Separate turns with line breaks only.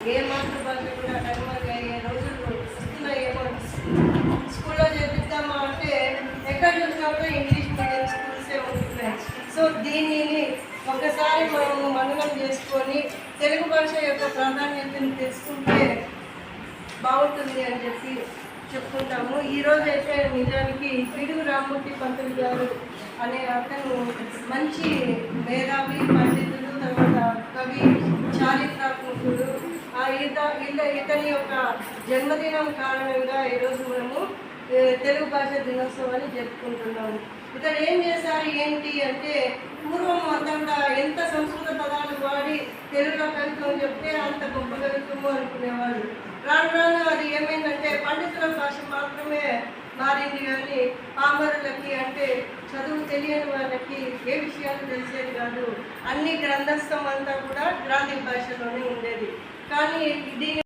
ఏ మాతృభాష కూడా కనుమరుగయ్యే రోజులు వస్తున్నాయేమో స్కూల్లో చేపిద్దామా అంటే ఎక్కడ చూసినా కూడా ఇంగ్లీష్ మీడియం స్కూల్సే ఉంటున్నాయి. సో దీనిని ఒకసారి మనము మననం చేసుకొని తెలుగు భాష యొక్క ప్రాధాన్యతను తెలుసుకుంటే బాగుంటుంది అని చెప్పి చెప్పుకుంటాము. ఈరోజు అయితే నిజానికి పిడుగు రామ్మూర్తి పంతులు గారు అనే అతను మంచి మేధావి పండితుడు ఇత ఇత ఇతని యొక్క జన్మదినం కారణంగా ఈరోజు మనము తెలుగు భాష దినోత్సవాన్ని జరుపుకుంటున్నాము. ఇతను ఏం చేశారు ఏంటి అంటే పూర్వం అంతా ఎంత సంస్కృత పదాలు వాడి తెలుగులో కవిత్వం చెప్తే అంత గొప్ప కవిత్వము అనుకునేవాళ్ళు రాను రాను అది ఏమైందంటే పండితుల భాష మాత్రమే మారింది కానీ పామరులకి అంటే చదువు తెలియని వాళ్ళకి ఏ విషయాలు తెలిసేది కాదు. అన్ని గ్రంథస్థం అంతా కూడా గ్రాంధిక భాషలోనే ఉండేది. కానీ దీని